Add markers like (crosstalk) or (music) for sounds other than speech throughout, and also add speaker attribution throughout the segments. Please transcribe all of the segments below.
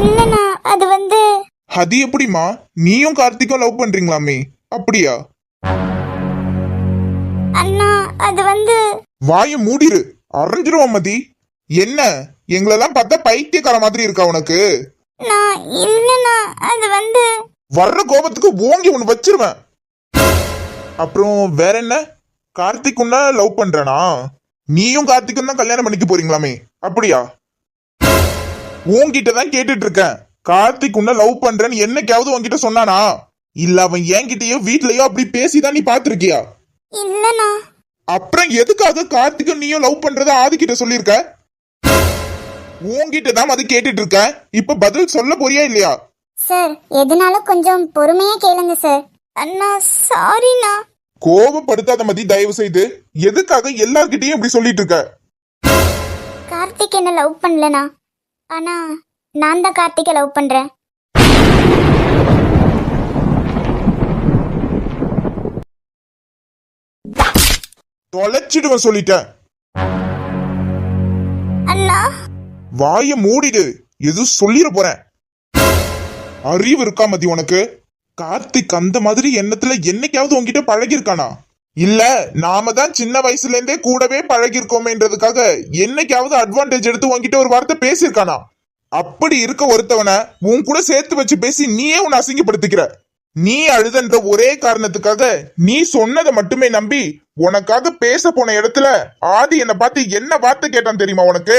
Speaker 1: இல்லண்ணா அது வந்து
Speaker 2: அது எப்படிம்மா? நீயும் கார்த்திக்கும் லவ் பண்றீங்களாமே? அப்படியா?
Speaker 1: அண்ணா அது வந்து
Speaker 2: வாயை மூடிரு. அரைஞ்சிருவோம் மதி. என்ன? எங்களெல்லாம் பார்த்தா பைத்தியக்கார மாதிரி இருக்கா உனக்கு?
Speaker 1: நான் இல்லண்ணா அது வந்து
Speaker 2: வர்ற கோபத்துக்கு ஓங்கி ஒன்று வச்சிருவேன். அப்புறம் வேற என்ன? கார்த்திக் உன்ன லவ் பண்றனா? நீயும் கார்த்திக்கும் தான் கல்யாணம் பண்ணிக்க போறீங்களாமே? அப்படியா? உன்கிட்ட தான் கேட்டுட்டு இருக்கேன் கார்த்திக் உன்ன லவ் பண்றேன்னு என்னைக்காவது உன்கிட்ட சொன்னானா? இல்ல அவன் என்கிட்டயோ வீட்லயோ அப்படி பேசிதான் நீ பாத்திருக்கியா
Speaker 1: இல்லண்ணா.
Speaker 2: அப்புறம் எதுக்காக கார்த்திக்கும் நீயும் லவ் பண்றத ஆதிக்கிட்ட சொல்லியிருக்க? உன்கிட்ட தான் அது கேட்டுட்டு இருக்கேன் இப்ப பதில் சொல்ல போறியா இல்லையா?
Speaker 1: சார் எதுனாலும் கொஞ்சம் பொறுமையா கேளுங்க சார். அண்ணா சாரிண்ணா
Speaker 2: கோபப்படுத்தாத மதி தயவு செய்து. எதுக்காக எல்லார்கிட்டயும் இப்படி சொல்லிட்டு இருக்க
Speaker 1: கார்த்திக் என்ன லவ் பண்ணலண்ணா? ஆனா நான் தான் கார்த்திகை லவ் பண்றேன்.
Speaker 2: தொலைச்சிடுவேன் சொல்லிட்டேன்.
Speaker 1: அண்ணா.
Speaker 2: வாய மூடிடு எதுவும் சொல்லிட போறேன். அறிவு இருக்கா மதி உனக்கு? கார்த்திக் அந்த மாதிரி எண்ணத்துல என்னைக்காவது உன்கிட்ட பழகிருக்கானா இல்ல நாம தான் சின்ன வயசுல இருந்தே கூடவே பழகிருக்கோமேன்றதுக்காக என்னைக்காவது அட்வான்டேஜ் எடுத்து உன்கிட்ட ஒரு வார்த்தை பேசியிருக்கானா? அப்படி இருக்க ஒருத்தவனை உன் கூட சேர்த்து வச்சு பேசி நீயே உன்னை அசிங்கப்படுத்திக்கிற. நீ அழுதன்ற ஒரே காரணத்துக்காக நீ சொன்னதை மட்டுமே நம்பி உனக்காக பேச போன இடத்துல ஆதி என்னை பார்த்து என்ன வார்த்தை கேட்டான் தெரியுமா உனக்கு?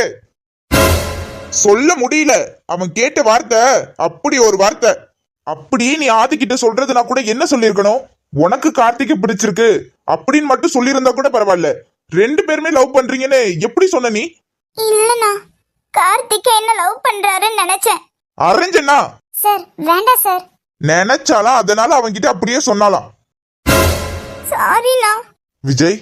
Speaker 2: சொல்ல முடியல. அவன் கேட்ட வார்த்தை அப்படி ஒரு வார்த்தை. அப்படியே நீ ஆதிக்கிட்ட சொல்றதுனா கூட என்ன சொல்லியிருக்கணும்? உனக்கு கார்த்திகை பிடிச்சிருக்கு அப்படின்னு மட்டும் சொல்லியிருந்தா கூட பரவாயில்ல. ரெண்டு பேருமே லவ் பண்றீங்கன்னு எப்படி சொன்ன நீ?
Speaker 1: கார்த்திக் என்ன லவ் பண்றாருன்னு நினைச்சேன்.
Speaker 2: அரைஞ்சனா
Speaker 1: சார் வேண்டாம் சார்.
Speaker 2: நினைச்சாலாம் அதனால அவன்கிட்ட அப்படியே சொன்னாலாம்.
Speaker 1: சாரிண்ணா
Speaker 2: விஜய்.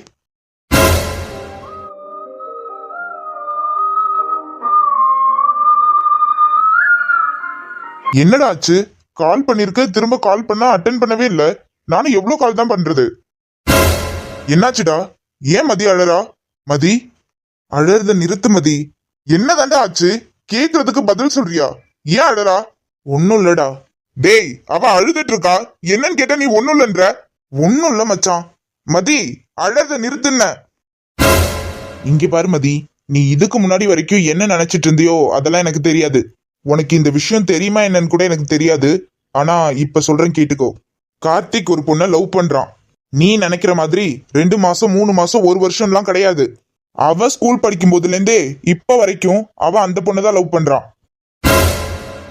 Speaker 2: என்னடா ஆச்சு? கால் பண்ணிருக்க திரும்ப கால் பண்ணா அட்டன் பண்ணவே இல்ல. நானும் எவ்வளவு கால் தான் பண்றது? என்னாச்சுடா? ஏன் மதி அழறா? மதி? அழறத நிறுத்து மதி. என்னதாண்டா ஆச்சு? கேக்குறதுக்கு பதில் சொல்றியா? ஏன் அழறா? ஒன்னும் இல்லடா. டேய் அவ அழுதுட்டு இருக்கா. என்னன்னு கேட்டா நீ ஒன்னும் இல்லன்ற. ஒன்னும் இல்ல மச்சான். மதி அழறத நிறுத்துன இங்க பாரு மதி. நீ இதுக்கு முன்னாடி வரைக்கும் என்ன நினைச்சிட்டு இருந்தியோ அதெல்லாம் எனக்கு தெரியாது. உனக்கு இந்த விஷயம் தெரியுமா என்னன்னு கூட எனக்கு தெரியாது. ஆனா இப்ப சொல்றேன் கேட்டுக்கோ. கார்த்திக் ஒரு பொண்ணை லவ் பண்றான். நீ நினைக்கிற மாதிரி ரெண்டு மாசம் மூணு மாசம் ஒரு வருஷம்லாம் கிடையாது. அவ ஸ்கூல் படிக்கும் போதுல இருந்தே இப்ப வரைக்கும் அவ அந்த பொண்ணை தான் லவ் பண்றான்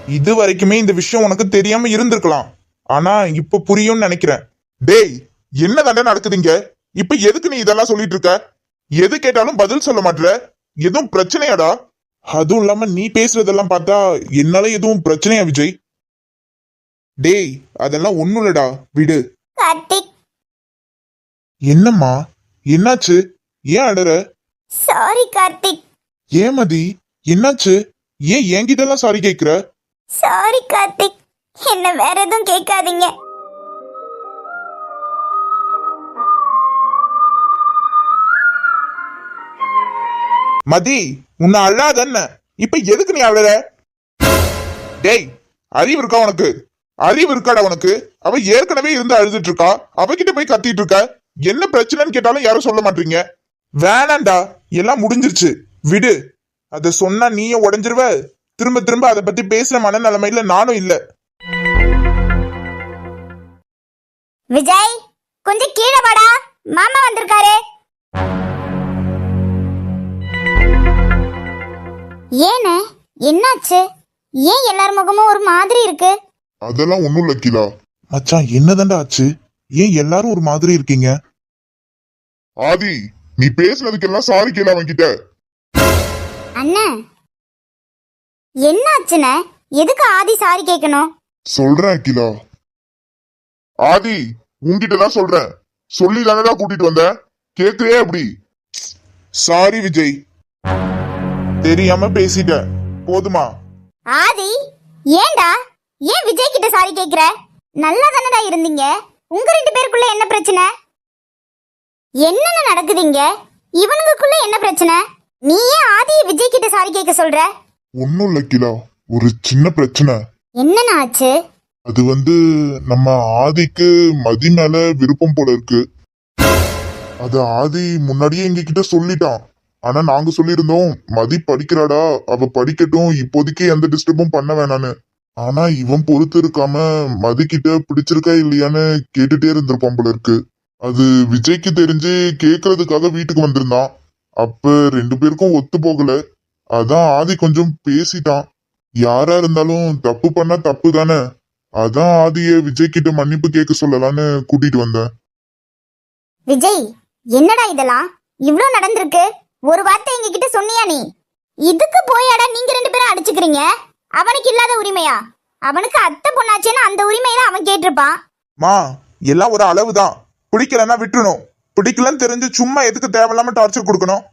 Speaker 2: இது வரைக்குமே இந்த விஷயம் உனக்கு தெரியாம இருந்திருக்கலாம். ஆனா இப்ப புரியும்னு நினைக்கிறேன். டேய் என்ன தண்டை நடக்குதுங்க இப்ப எதுக்கு நீ இதெல்லாம் சொல்லிட்டு இருக்க? எது கேட்டாலும் பதில் சொல்ல மாட்ற எதுவும் பிரச்சனையாடா? அதுவும் இல்லாம நீ பேசுறதெல்லாம் பார்த்தா என்னால எதுவும் பிரச்சனையா விஜய்? டேய் அதெல்லாம் ஒண்ணும் இல்லடா. விடு. என்னம்மா? என்னாச்சு? ஏன் அழற?
Speaker 1: சாரி கார்த்திக்
Speaker 2: ஏன் மதி? என்னாச்சு? ஏன் என்கிட்டலாம் சாரி கேக்குற?
Speaker 1: சாரி கார்த்திக் என்ன வேற எதுவும் கேட்காதீங்க.
Speaker 2: மதி உன்னை அழாதன்ன இப்ப எதுக்கு நீ அழற? டேய் அறிவு இருக்கா உனக்கு? அறிவு இருக்காடா உனக்கு? அவ ஏற்கனவே இருந்து அழுதுட்டு இருக்கா. அவகிட்ட போய் கத்திட்டு இருக்க. என்ன பிரச்சனைன்னு கேட்டாலும் யாரும் சொல்ல மாட்டீங்க. வேணாண்டா எல்லாம் முடிஞ்சிருச்சு. விடு. அத சொன்னா நீயும் உடைஞ்சிருவ. திரும்ப திரும்ப அதை பத்தி பேசுற மனநிலைமையில நானும் இல்ல.
Speaker 1: விஜய் கொஞ்சம் கீழே வாடா. மாமா வந்திருக்காரு. ஏனே என்னாச்சு? ஏன் எல்லார் முகமும் ஒரு மாதிரி இருக்கு?
Speaker 2: அதெல்லாம் ஒண்ணும் இல்ல கிலா மச்சான் என்னதாண்டா ஆச்சு? ஏன் எல்லாரும் ஒரு மாதிரி இருக்கீங்க?
Speaker 3: ஆதி நீ பேசுனதுக்கெல்லாம் சாரி கேள அவன்கிட்ட.
Speaker 1: அண்ணா. என்னாச்சுண்ணே? எதுக்கு ஆதி சாரி கேட்கணும்
Speaker 3: சொல்றேன் அகிலா. ஆதி உன்கிட்ட தான் சொல்றேன். சொல்லி தானடா கூட்டிட்டு வந்தேன் கேக்குறியே அப்படி
Speaker 2: சாரி விஜய். தெரியாம பேசிட்டேன் போதுமா?
Speaker 1: ஆதி ஏன்டா ஏன் விஜய் கிட்ட சாரி கேக்குற? நல்லா தானடா இருந்தீங்க? உங்க ரெண்டு பேருக்குள்ள என்ன பிரச்சனை? என்னென்ன நடக்குதுங்க? இவனுங்களுக்குள்ள என்ன பிரச்சனை? நீ ஏன் ஆதி விஜய் கிட்ட சாரி கேட்க சொல்ற?
Speaker 3: ஒன்னும் இல்ல கிலா. ஒரு சின்ன பிரச்சனை.
Speaker 1: என்னண்ணா ஆச்சு?
Speaker 3: அது வந்து நம்ம ஆதிக்கு மதி மேல விருப்பம் போல இருக்கு. அது ஆதி முன்னாடியே எங்க கிட்ட சொல்லிட்டான். ஆனா நாங்க சொல்லியிருந்தோம் மதி படிக்கிறாடா அவ படிக்கட்டும் இப்போதைக்கு எந்த டிஸ்டர்பும் பண்ண வேணான்னு. ஆனா இவன் பொறுத்து இருக்காம மதி கிட்ட பிடிச்சிருக்கா இல்லையான்னு கேட்டுட்டே இருந்திருப்பான் போல இருக்கு. அது விஜய்க்கு தெரிஞ்சு கேக்குறதுக்காக வீட்டுக்கு வந்திருந்தான். அப்ப ரெண்டு பேருக்கும் ஒத்து போகல. அதான் ஆதி கொஞ்சம் பேசிட்டான். யாரா இருந்தாலும் தப்பு பண்ணா தப்பு தானே? அதான் ஆதிய விஜய் கிட்ட மன்னிப்பு கேட்க சொல்லலான்னு கூட்டிட்டு வந்தேன்.
Speaker 1: விஜய் என்னடா இதெல்லாம்? இவ்ளோ நடந்திருக்கு. ஒரு வார்த்தை எங்க கிட்ட சொன்னியா நீ? இதுக்கு போயாடா நீங்க ரெண்டு பேரும் அடிச்சுக்கிறீங்க? அவனுக்கு இல்லாத உரிமையா? அவனுக்கு அத்தை பொண்ணாச்சேன்னு அந்த உரிமையில அவன் கேட்டிருப்பான்.
Speaker 2: மா எல்லாம் ஒரு அளவு தான் பிடிக்கலன்னா விட்டுணும் பிடிக்கலன்னு தெரிஞ்சு சும்மா எதுக்கு தேவையில்லாம டார்ச்சர் கொடுக்கணும்?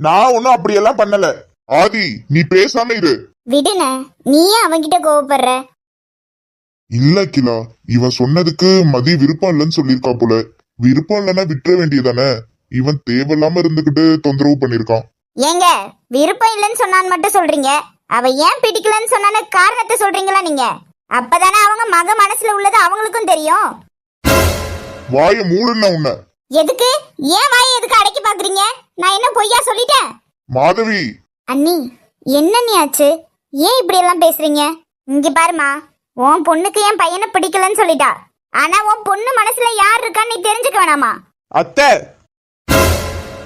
Speaker 2: நான் ஒன்றும் அப்படியெல்லாம் பண்ணல.
Speaker 3: ஆதி நீ பேசாம இரு.
Speaker 1: விடுன. நீ ஏன் அவன்கிட்ட கோவப்படுற.
Speaker 3: இல்ல கிலா. இவன் சொன்னதுக்கு மதி விருப்பம் இல்லைன்னு சொல்லியிருக்கா போல. விருப்பம் இல்லைன்னா விட்டுற வேண்டியதானே இவன் தேவையில்லாம இருந்துகிட்டு தொந்தரவு பண்ணிருக்கான்
Speaker 1: ஏங்க விருப்பம் இல்லைன்னு சொன்னான்னு மட்டும் சொல்றீங்க. அவ ஏன் பிடிக்கலன்னு சொன்னான்னு காரணத்தை சொல்றீங்களா நீங்க? அப்பதானே அவங்க மக மனசுல உள்ளது அவங்களுக்கும் தெரியும்.
Speaker 3: வாய மூடுன உன்னை.
Speaker 1: எதுக்கு? ஏன் வாயை எதுக்கு அடக்கி பாக்குறீங்க நான் என்ன பொய்யா சொல்லிட்டேன்?
Speaker 3: மாதவி.
Speaker 1: அண்ணி என்ன நீ ஆச்சு? ஏன் இப்படி எல்லாம் பேசுறீங்க? இங்க பாருமா உன் பொண்ணுக்கு என் பையனை பிடிக்கலன்னு சொல்லிட்டா. ஆனா உன் பொண்ணு மனசுல யார் இருக்கான்னு நீ தெரிஞ்சுக்க வேணாமா?
Speaker 2: அத்தை.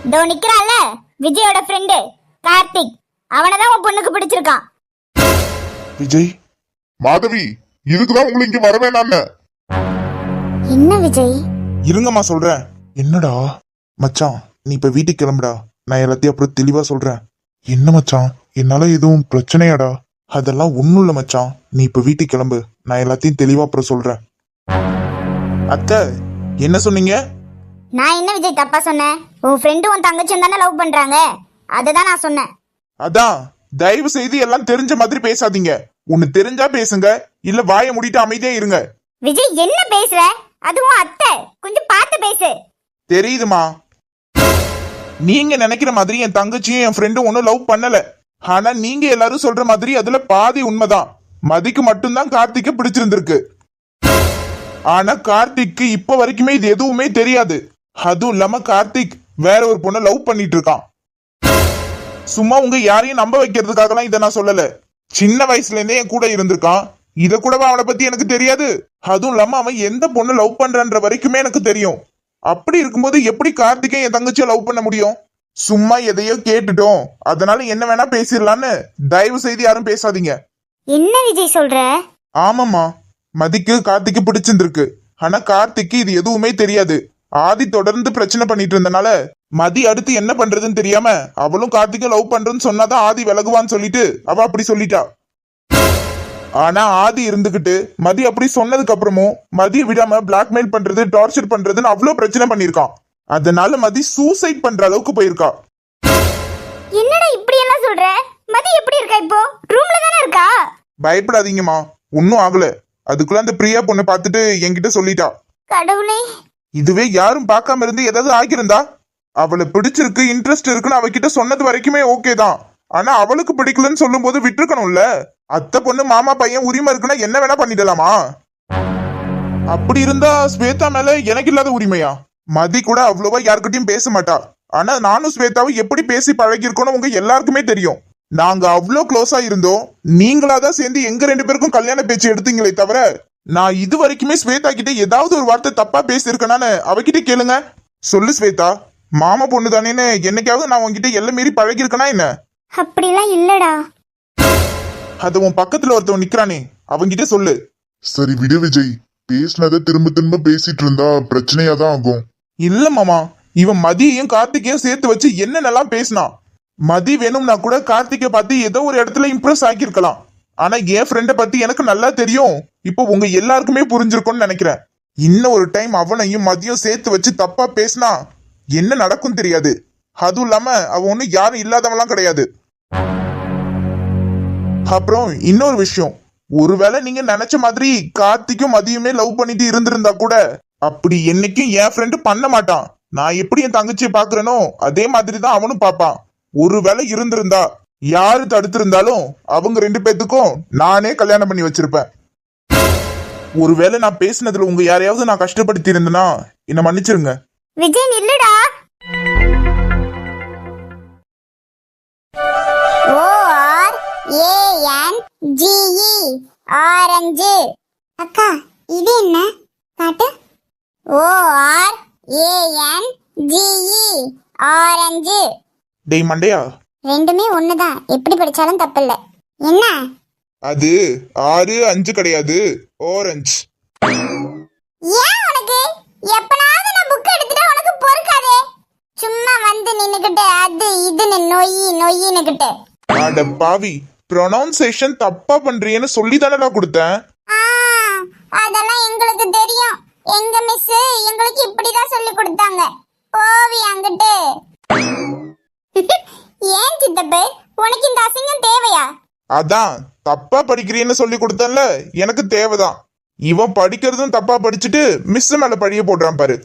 Speaker 1: இதோ நிக்கிறான்ல விஜயோட ஃப்ரெண்டு கார்த்திக். அவனதான் உன் பொண்ணுக்கு பிடிச்சிருக்கான்.
Speaker 2: விஜய்
Speaker 3: மாதவி இதுக்குதான் உங்களை இங்க
Speaker 1: என்ன விஜய்?
Speaker 2: இருங்கம்மா சொல்றேன். என்னடா? மச்சான் நீ இப்ப வீட்டுக்கு கிளம்புடா. நான் எல்லாத்தையும் அப்புறம் தெளிவா சொல்றேன். என்ன மச்சான்? என்னால எதுவும் பிரச்சனையாடா? அதெல்லாம் ஒண்ணும் இல்ல மச்சான். நீ இப்ப வீட்டுக்கு கிளம்பு. நான் எல்லாத்தையும் தெளிவா அப்புறம் சொல்றேன். அத்தை என்ன சொன்னீங்க?
Speaker 1: நான் என்ன விஜய் தப்பா சொன்னேன்? உன் ஃப்ரெண்டு உன் தங்கச்சியும் தானே லவ் பண்றாங்க. அதுதான் நான் சொன்னேன்.
Speaker 2: அதான். தயவு செய்து எல்லாம் தெரிஞ்ச மாதிரி பேசாதீங்க. ஒண்ணு தெரிஞ்சா பேசுங்க. இல்ல வாயை மூடிட்டு அமைதியா இருங்க.
Speaker 1: விஜய் என்ன பேசுற? அதுவும் அத்தை. கொஞ்சம் பார்த்து பேசு.
Speaker 2: தெரியுதுமா? நீங்க நினைக்கிற மாதிரி என் தங்கச்சியும் என் ஃப்ரெண்டும் ஒன்னும் லவ் பண்ணல. ஆனா நீங்க எல்லாரும் சொல்ற மாதிரி அதுல பாதி உண்மைதான். மதிக்கு மட்டும்தான் கார்த்திக்க பிடிச்சிருந்திருக்கு. ஆனா கார்த்திக்கு இப்ப வரைக்குமே இது எதுவுமே தெரியாது. அதுவும் இல்லாம கார்த்திக் வேற ஒரு பொண்ணை லவ் பண்ணிட்டு இருக்கான். சும்மா உங்க யாரையும் நம்ப வைக்கிறதுக்காகலாம் இதை நான் சொல்லல. சின்ன வயசுல இருந்தே என் கூட இருந்திருக்கான். இத கூடவா அவனை பத்தி எனக்கு தெரியாது? அதுவும் இல்லாம அவன் எந்த பொண்ணு லவ் பண்றன்ற வரைக்குமே எனக்கு தெரியும். அப்படி இருக்கும்போது எப்படி கார்த்திகை என் தங்கச்சியை லவ் பண்ண முடியும்? சும்மா எதையோ கேட்டுட்டோம். அதனால என்ன வேணா பேசிடலான்னு தயவு செய்து யாரும் பேசாதீங்க.
Speaker 1: என்ன விஜய் சொல்ற?
Speaker 2: ஆமாம்மா. மதிக்கு கார்த்திக்கு பிடிச்சிருந்திருக்கு. ஆனா கார்த்திக்கு இது எதுவுமே தெரியாது. ஆதி தொடர்ந்து பிரச்சனை பண்ணிட்டு இருந்தனால மதி அடுத்து என்ன பண்றதுன்னு தெரியாம அவளும் கார்த்திக்கும் லவ் பண்றேன்னு சொன்னாதான் ஆதி விலகுவான்னு சொல்லிட்டு அவ அப்படி சொல்லிட்டா. ஆனா ஆதி இருந்துகிட்டு மதி அப்படி சொன்னதுக்கு அப்புறமும் மதியை விடாம பிளாக்மெயில் பண்றது டார்ச்சர் பண்றதுன்னு அவ்வளவு பிரச்சனை பண்ணிருக்கான் அதனால மதி சூசைட் பண்ற அளவுக்கு போயிருக்கா.
Speaker 1: என்னடா இப்படி எல்லாம் சொல்ற? மதி எப்படி இருக்கா இப்போ? ரூம்ல தானே இருக்கா?
Speaker 2: பயப்படாதீங்கம்மா. ஒன்னும் ஆகல. அதுக்குள்ள அந்த பிரியா பொண்ணை பார்த்துட்டு என்கிட்ட சொல்லிட்டா.
Speaker 1: கடவுளே.
Speaker 2: இதுவே யாரும் பார்க்காம இருந்து ஏதாவது ஆகியிருந்தா? அவளை பிடிச்சிருக்கு இன்ட்ரெஸ்ட் இருக்குன்னு அவகிட்ட சொன்னது வரைக்குமே ஓகே தான். ஆனா அவளுக்கு பிடிக்கலன்னு சொல்லும்போது விட்டுருக்கணும்ல. அத்தை பொண்ணு மாமா பையன் உரிமை இருக்குன்னா என்ன வேணா பண்ணிடலாமா? அப்படி இருந்தா ஸ்வேதா மேல எனக்கு இல்லாத உரிமையா? மதி கூட அவ்வளவா யாருக்கிட்டையும் பேச மாட்டா. ஆனா நானும் ஸ்வேதாவும் எப்படி பேசி பழகிருக்கோம்னு உங்க எல்லாருக்குமே தெரியும். நாங்க அவ்வளோ க்ளோஸா இருந்தோம். நீங்களாதான் சேர்ந்து எங்க ரெண்டு பேருக்கும் கல்யாண பேச்சு எடுத்தீங்களே தவிர நான் இது வரைக்குமே ஸ்வேதா கிட்ட ஏதாவது ஒரு வார்த்தை தப்பா பேசியிருக்கேனான்னு அவகிட்ட கேளுங்க. சொல்லு ஸ்வேதா. மாமா பொண்ணு தானேன்னு என்னைக்காவது நான் உன்கிட்ட எல்லாம் மீறி பழகிருக்கனா என்ன?
Speaker 1: அப்படிலாம் இல்லடா.
Speaker 2: அது உன் பக்கத்துல ஒருத்தவன் நிக்கிறானே அவன்கிட்ட சொல்லு.
Speaker 3: சரி விடு விஜய். பேசினதை திரும்ப திரும்ப பேசிட்டு இருந்தா பிரச்சனையா தான் ஆகும்.
Speaker 2: இல்ல மாமா இவன் மதியையும் கார்த்திகையும் சேர்த்து வச்சு என்னென்னலாம் பேசினான் மதி வேணும்னா கூட கார்த்திகை பார்த்து ஏதோ ஒரு இடத்துல இம்ப்ரெஸ் ஆக்கியிருக்கலாம் ஆனா என் ஃப்ரெண்டை பத்தி எனக்கு நல்லா தெரியும். இப்போ உங்க எல்லாருக்குமே புரிஞ்சிருக்கும்னு நினைக்கிறேன். இன்னும் ஒரு டைம் அவனையும் மதியம் சேர்த்து வச்சு தப்பா பேசினா என்ன நடக்கும் தெரியாது. அதுவும் இல்லாம அவன் ஒன்னும் யாரும் இல்லாதவன்லாம் கிடையாது. அப்புறம் இன்னொரு விஷயம். ஒருவேளை நீங்க நினைச்ச மாதிரி கார்த்திக்கும் மதியமே லவ் பண்ணிட்டு இருந்திருந்தா கூட அப்படி என்னைக்கும் என் ஃப்ரெண்டு பண்ண மாட்டான். நான் எப்படி என் தங்கச்சியை பாக்குறேனோ அதே மாதிரி தான் அவனும் பார்ப்பான். ஒருவேளை இருந்திருந்தா யாரு தடுத்திருந்தாலும் அவங்க ரெண்டு பேத்துக்கும் நானே கல்யாணம் பண்ணி வச்சிருப்பேன். ஒருவேளை நான் பேசினதுல உங்க யாரையாவது நான் கஷ்டப்படுத்தி இருந்தேன்னா என்ன மன்னிச்சிருங்க.
Speaker 1: Vijay N G E orange. அக்கா இது என்ன? காட்டு O R A N G E orange.
Speaker 2: டேய் மண்டையா?
Speaker 1: ரெண்டுமே ஒண்ணுதான். எப்படி படிச்சாலும் தப்பில்ல. என்ன?
Speaker 2: அது ஆறு அஞ்சு கிடையாது. ஓரஞ்சு
Speaker 1: ஏன் உனக்கு? எப்பனாவது நான் புக் எடுத்துட்டா உனக்கு பொறுக்காதே. சும்மா வந்து நின்னுக்கிட்டு அது இதுன்னு நொய் நொய்னுக்கிட்டு
Speaker 2: அட பாவி. ப்ரொனவுன்சேஷன் தப்பா பண்றியேன்னு சொல்லி தானடா கொடுத்தேன்
Speaker 1: அதெல்லாம் எங்களுக்கு தெரியும். எங்க மிஸ் எங்களுக்கு இப்படிதான் சொல்லி கொடுத்தாங்க. போவி அங்கிட்டு. (laughs) ஏன் சித்தப்பு உனக்கு இந்த அசிங்கம் தேவையா?
Speaker 2: அதான் தப்பா படிக்கிறீன்னு சொல்லி கொடுத்தேன்ல எனக்கு தேவைதான். இவன் படிக்கிறதும் தப்பா படிச்சுட்டு மிஸ் மேல பழிய போடுறான் பாரு.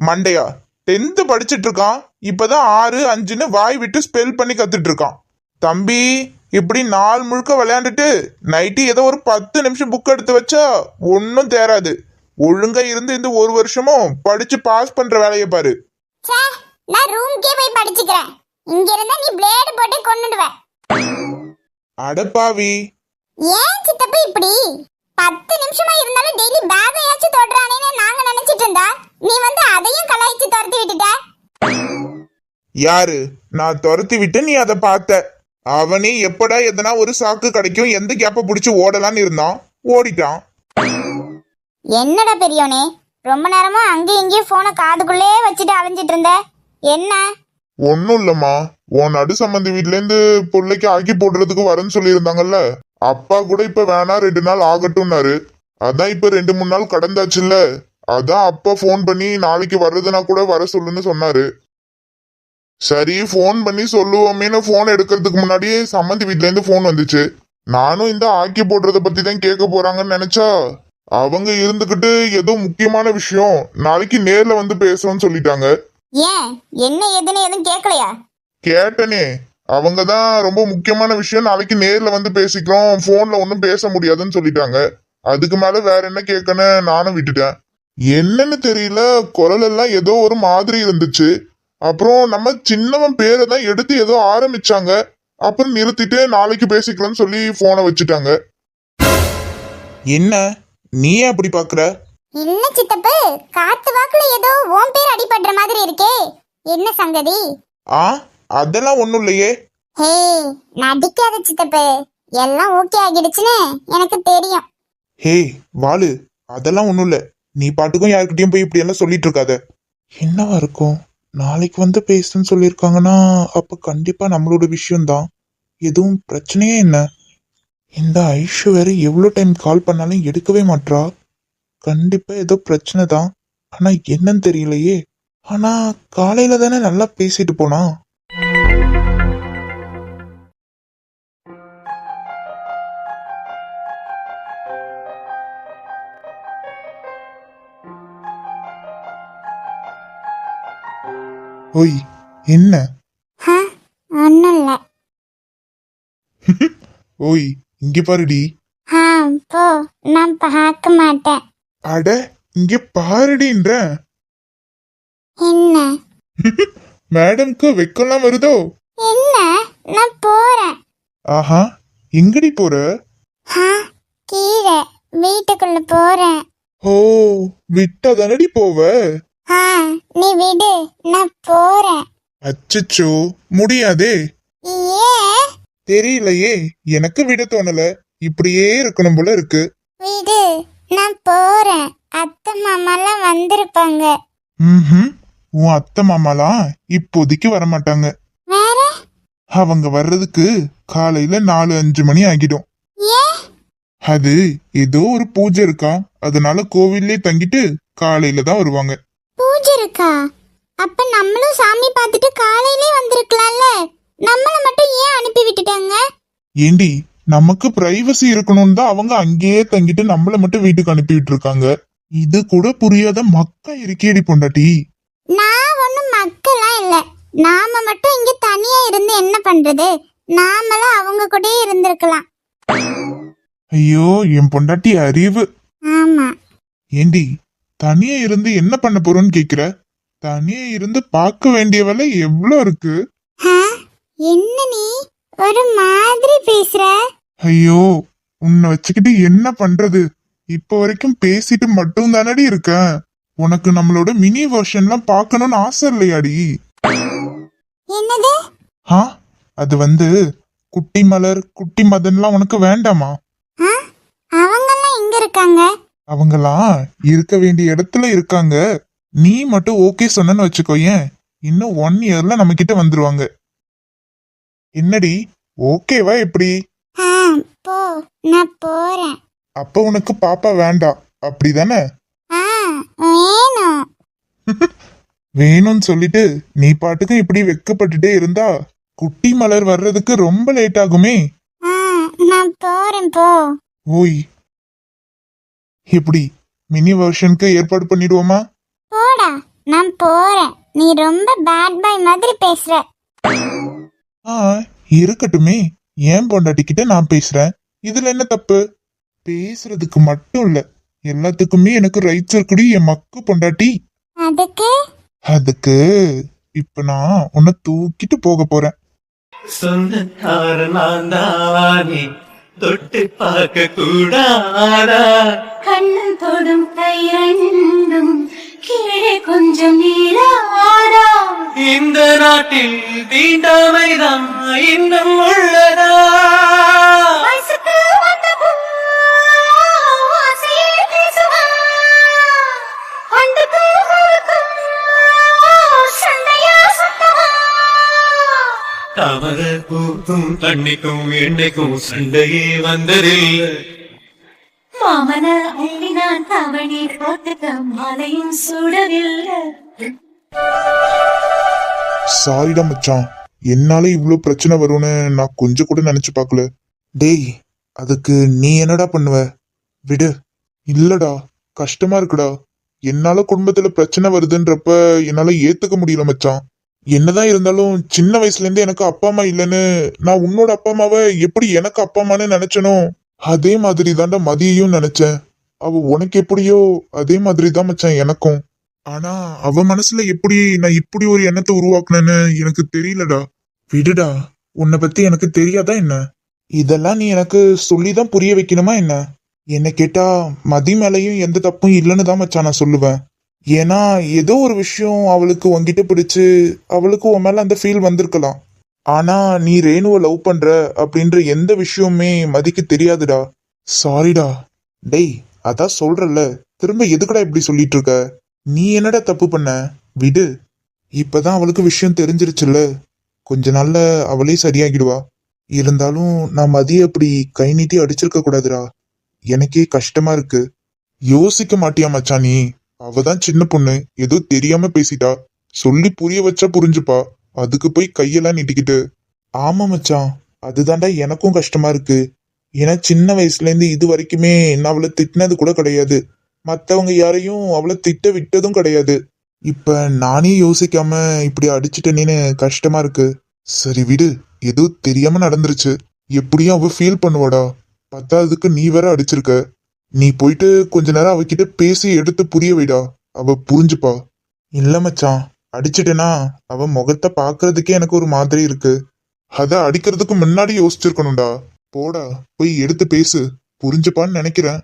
Speaker 2: மண்டையா டென்த் படிச்சிட்டு இருக்கான் இப்பதான் ஆறு அஞ்சுன்னு வாய் விட்டு ஸ்பெல் பண்ணி கத்துட்டு இருக்கான். தம்பி இப்படி நாள் முழுக்க விளையாண்டுட்டு நைட்டு ஏதோ ஒரு பத்து நிமிஷம் புக் எடுத்து வச்சா ஒன்னும் தேராது ஒழுங்கா இருந்து இந்த ஒரு வருஷமும் படிச்சு பாஸ் பண்ற வேலையை பாரு.
Speaker 1: நான் ரூம்க்கே போய் படிச்சுக்கிறேன். இங்க இருந்தா நீ பிளேடு போட்டு கொன்னுடுவேன்
Speaker 2: அடப்பாவி
Speaker 1: ஏன் சித்தப்பு இப்படி? பத்து நிமிஷமா இருந்தாலும் டெய்லி பேகையாச்சும் தொடுறானேன்னு நாங்க நினைச்சிட்டு இருந்தா நீ வந்து அதையும் கலாய்ச்சி துரத்தி விட்டுட்ட.
Speaker 2: யாரு? நான் துரத்தி விட்டு நீ அதை பார்த்த. அவனே எப்படா எதனா ஒரு சாக்கு கிடைக்கும் எந்த கேப்ப புடிச்சு ஓடலான்னு இருந்தான். ஓடிட்டான்.
Speaker 1: என்னடா பெரியவனே? ரொம்ப நேரமா அங்கேயும் இங்கேயும் போனை காதுக்குள்ளே வச்சுட்டு அலைஞ்சிட்டு இருந்த. என்ன?
Speaker 3: ஒன்னும் இல்லம்மா. உன் நடு சம்பந்தி வீட்ல இருந்து பிள்ளைக்கு ஆக்கி போடுறதுக்கு வரேன்னு சொல்லியிருந்தாங்கல்ல? அப்பா கூட இப்ப வேணா ரெண்டு நாள் ஆகட்டும்னாரு. அதான் இப்ப ரெண்டு மூணு நாள் கடந்தாச்சுல்ல. அதான் அப்பா ஃபோன் பண்ணி நாளைக்கு வர்றதுனா கூட வர சொல்லுன்னு சொன்னாரு. சரி ஃபோன் பண்ணி சொல்லுவோமேனு ஃபோன் எடுக்கிறதுக்கு முன்னாடியே சம்மந்தி வீட்ல இருந்து ஃபோன் வந்துச்சு. நானும் இந்த ஆக்கி போடுறத பத்தி தான் கேட்க போறாங்கன்னு நினைச்சா? அவங்க இருந்துகிட்டு ஏதோ முக்கியமான விஷயம் நாளைக்கு நேர்ல வந்து பேசுறோம்னு சொல்லிட்டாங்க.
Speaker 1: ஏன்? என்ன ஏதுன்னு எதுவும் கேட்கலையா?
Speaker 3: கேட்டனே. அவங்க தான் ரொம்ப முக்கியமான விஷயம் நாளைக்கு நேர்ல வந்து பேசிக்கிறோம் போன்ல ஒன்றும் பேச முடியாதுன்னு சொல்லிட்டாங்க. அதுக்கு மேல வேற என்ன கேட்கன்னு நானும் விட்டுட்டேன். என்னன்னு தெரியல குரல் எல்லாம் ஏதோ ஒரு மாதிரி இருந்துச்சு. அப்புறம் நம்ம சின்னவன் பேரை தான் எடுத்து ஏதோ ஆரம்பிச்சாங்க. அப்புறம் நிறுத்திட்டு நாளைக்கு பேசிக்கலாம்னு சொல்லி போனை வச்சுட்டாங்க.
Speaker 2: என்ன? நீ ஏன் அப்படி பாக்குற?
Speaker 1: இல்ல சித்தப்பு காத்து வாக்குல ஏதோ உன் பேர் அடிபடுற மாதிரி இருக்கே. என்ன சங்கதி?
Speaker 2: ஆ அதெல்லாம் ஒண்ணும் இல்லையே.
Speaker 1: ஹே நடிக்காத சித்தப்பு. எல்லாம் ஓகே ஆகிடுச்சுன்னு எனக்கு தெரியும்.
Speaker 2: ஹே வாலு அதெல்லாம் ஒண்ணும் இல்ல. நீ பாட்டுக்கும் யாருக்கிட்டயும் போய் இப்படி எல்லாம் சொல்லிட்டு இருக்காத. என்னவா இருக்கும்? நாளைக்கு வந்து பேசுன்னு சொல்லியிருக்காங்கன்னா அப்போ கண்டிப்பாக நம்மளோட விஷயம்தான். எதுவும் பிரச்சனையே என்ன? இந்த ஐஷு வேற எவ்வளோ டைம் கால் பண்ணாலும் எடுக்கவே மாட்றா. கண்டிப்பாக ஏதோ பிரச்சனை தான் ஆனால் என்னன்னு தெரியலையே. ஆனால் காலையில் தானே நல்லா பேசிட்டு போனா? ஓய் என்ன?
Speaker 1: ஹ ஒன்றும் இல்லை. (laughs)
Speaker 2: ஓய் இங்க பாருடி.
Speaker 1: போ நான் பார்க்க மாட்டேன்.
Speaker 2: அட இங்க பாருடின்ற.
Speaker 1: என்ன? (laughs)
Speaker 2: மேடம்க்கு வெக்கம்லாம் வருதோ?
Speaker 1: என்ன? நான் போறேன்.
Speaker 2: ஆஹா எங்கடி போற?
Speaker 1: கீழே வீட்டுக்குள்ள போறேன்.
Speaker 2: ஓ விட்டா தானடி போவ?
Speaker 1: ஆ நீ விடு நான் போறேன்.
Speaker 2: அச்சச்சோ முடியாதே.
Speaker 1: ஏன்
Speaker 2: தெரியலையே எனக்கு விட தோணல. இப்படியே இருக்கணும் போல இருக்கு.
Speaker 1: விடு நான் போறேன். அத்தை மாமாலாம் வந்திருப்பாங்க.
Speaker 2: ம்ஹும். உன் அத்தை மாமாலாம் இப்போதைக்கு வரமாட்டாங்க.
Speaker 1: வேற?
Speaker 2: அவங்க வர்றதுக்கு காலையில நாலு அஞ்சு மணி ஆகிடும்.
Speaker 1: ஏன்
Speaker 2: அது ஏதோ ஒரு பூஜை இருக்கா? அதனால கோவில்லே தங்கிட்டு காலையில தான் வருவாங்க.
Speaker 1: இருக்கா? அப்ப நம்மளும் சாமி பார்த்துட்டு காலையிலே வந்திருக்கலாம்ல? நம்மள மட்டும் ஏன் அனுப்பி விட்டுட்டாங்க?
Speaker 2: ஏண்டி நமக்கு பிரைவசி இருக்கணும்னு தான் அவங்க அங்கேயே தங்கிட்டு நம்மள மட்டும் வீட்டுக்கு அனுப்பிட்டு இருக்காங்க இது கூட புரியாத மக்கா இருக்கேடி பொண்டாட்டி.
Speaker 1: நான் ஒண்ணும் மக்கள்லாம் இல்ல. நாம மட்டும் இங்க தனியா இருந்து என்ன பண்றது? நாமளும் அவங்க கூடயே இருந்திருக்கலாம்.
Speaker 2: ஐயோ என் பொண்டாட்டி அறிவு.
Speaker 1: ஆமா.
Speaker 2: ஏண்டி தனியா இருந்து என்ன பண்ண போறோம்னு கேக்குற? தனியா இருந்து பார்க்க வேண்டிய வேலை எவ்வளோ இருக்கு?
Speaker 1: என்ன நீ? ஒரு மாதிரி பேசுற.
Speaker 2: ஐயோ உன்னை வச்சுக்கிட்டு என்ன பண்றது? இப்ப வரைக்கும் பேசிட்டு மட்டும் தானடி இருக்கேன் உனக்கு நம்மளோட மினி வெர்ஷன்லாம் பார்க்கணும்னு ஆசை இல்லையாடி?
Speaker 1: என்னது?
Speaker 2: ஆ அது வந்து குட்டி மலர் குட்டி மதன்லாம் உனக்கு வேண்டாமா?
Speaker 1: அவங்கெல்லாம் எங்க இருக்காங்க?
Speaker 2: அவங்கலாம் இருக்க வேண்டிய இடத்துல இருக்காங்க. நீ மட்டும் ஓகே சொன்னன்னு வச்சுக்கோயேன் இன்னும் ஒன் இயர்ல நம்ம கிட்ட வந்துருவாங்க. என்னடி? ஓகேவா எப்படி?
Speaker 1: ஆ போ நான் போறேன்.
Speaker 2: அப்ப உனக்கு பாப்பா வேண்டாம் அப்படிதானே?
Speaker 1: ஆ வேணும் (laughs)
Speaker 2: வேணும்னு சொல்லிட்டு நீ பாட்டுக்கு இப்படி வெக்கப்பட்டுட்டே இருந்தா குட்டி மலர் வர்றதுக்கு ரொம்ப லேட் ஆகுமே.
Speaker 1: ஆ நான் போறேன் போ.
Speaker 2: ஓய் எப்படி? மினி வெர்ஷனுக்கு ஏற்பாடு பண்ணிடுவோமா?
Speaker 1: போடா நான் போறேன். நீ ரொம்ப பேட் பாய் மாதிரி பேசுற.
Speaker 2: ஆ இருக்கட்டுமே. ஏன் பொண்டாட்டி கிட்ட நான் பேசுறேன் இதுல என்ன தப்பு? பேசுறதுக்கு மட்டும் இல்ல. எல்லாத்துக்குமே எனக்கு ரைட்ஸ் இருக்குடி என் மக்கு பொண்டாட்டி.
Speaker 1: அதுக்கு?
Speaker 2: அதுக்கு இப்ப நான் உன்னை தூக்கிட்டு போக போறேன்.
Speaker 4: நான் தானே. தொட்டு பார்க்க கூடாதா?
Speaker 5: கண்ணன் தொடும் கைரண்டும் கீழே கொஞ்சம் நீராடா
Speaker 4: இந்த நாட்டில் தீண்டாமைதான் இன்னும் உள்ளதா? தாமர பூக்கும் தண்ணிக்கும் எண்ணெய்க்கும் சண்டையே வந்ததில்லை
Speaker 5: மாமன அள்ளி நான் தவணி போட்டுக்க மலையும் சுடவில்லை.
Speaker 2: சாரிடா மச்சான். என்னால இவ்ளோ பிரச்சனை வரும்னு நான் கொஞ்சம் கூட நினைச்சு பார்க்கல. டேய் அதுக்கு நீ என்னடா பண்ணுவ? விடு. இல்லடா கஷ்டமா இருக்குடா. என்னால குடும்பத்துல பிரச்சனை வருதுன்றப்ப என்னால ஏத்துக்க முடியல மச்சான். என்னதான் இருந்தாலும் சின்ன வயசுல இருந்து எனக்கு அப்பா அம்மா இல்லைன்னு நான் உன்னோட அப்பா அம்மாவை எப்படி எனக்கு அப்பா அம்மான்னு நினைச்சனோ அதே மாதிரி தான்டா மதியையும் நினைச்சேன். அவ உனக்கு எப்படியோ அதே மாதிரி தான் மச்சான் எனக்கும். ஆனா அவ மனசுல எப்படி நான் இப்படி ஒரு எண்ணத்தை உருவாக்குனேன்னு எனக்கு தெரியலடா. விடுடா உன்னை பத்தி எனக்கு தெரியாதா என்ன? இதெல்லாம் நீ எனக்கு சொல்லிதான் புரிய வைக்கணுமா என்ன? என்ன கேட்டா மதி மேலையும் எந்த தப்பும் இல்லைன்னு தான் மச்சான் நான் சொல்லுவேன். ஏன்னா ஏதோ ஒரு விஷயம் அவளுக்கு உன்கிட்ட பிடிச்சு அவளுக்கு உன் மேல அந்த ஃபீல் வந்திருக்கலாம். ஆனா நீ ரேணுவை லவ் பண்ற அப்படின்ற எந்த விஷயமுமே மதிக்கு தெரியாதுடா. சாரிடா டேய் அதான் சொல்றல திரும்ப எதுக்குடா இப்படி சொல்லிட்டு இருக்க நீ என்னடா தப்பு பண்ண? விடு. இப்பதான் அவளுக்கு விஷயம் தெரிஞ்சிருச்சுல்ல. கொஞ்ச நாள்ல அவளே சரியாகிடுவா. இருந்தாலும் நான் மதிய அப்படி கை நீட்டி அடிச்சிருக்க கூடாதுடா. எனக்கே கஷ்டமா இருக்கு. யோசிக்க மாட்டியா மச்சா நீ அவதான் சின்ன பொண்ணு. ஏதோ தெரியாம பேசிட்டா. சொல்லி புரிய வச்சா புரிஞ்சுப்பா. அதுக்கு போய் கையெல்லாம் நீட்டிக்கிட்டு ஆமா மச்சான் அதுதான்டா எனக்கும் கஷ்டமா இருக்கு. ஏன்னா சின்ன வயசுல இருந்து இது வரைக்குமே நான் அவளை திட்டினது கூட கிடையாது. மத்தவங்க யாரையும் அவளை திட்ட விட்டதும் கிடையாது. இப்ப நானே யோசிக்காம இப்படி அடிச்சிட்டேனேன்னு கஷ்டமா இருக்கு. சரி விடு எதுவும் தெரியாம நடந்துருச்சு. எப்படியும் அவ ஃபீல் பண்ணுவாடா. பத்தாததுக்கு நீ வேற அடிச்சிருக்க. நீ போயிட்டு கொஞ்ச நேரம் அவகிட்ட பேசி எடுத்து புரிய வைடா. அவ புரிஞ்சுப்பா. இல்ல மச்சான் அடிச்சிட்டேனா? அவ முகத்தை பாக்குறதுக்கே எனக்கு ஒரு மாதிரி இருக்கு. அத அடிக்கிறதுக்கு முன்னாடி யோசிச்சிருக்கணும்டா. போடா போய் எடுத்து பேசு. புரிஞ்சுப்பான்னு நினைக்கிறேன்.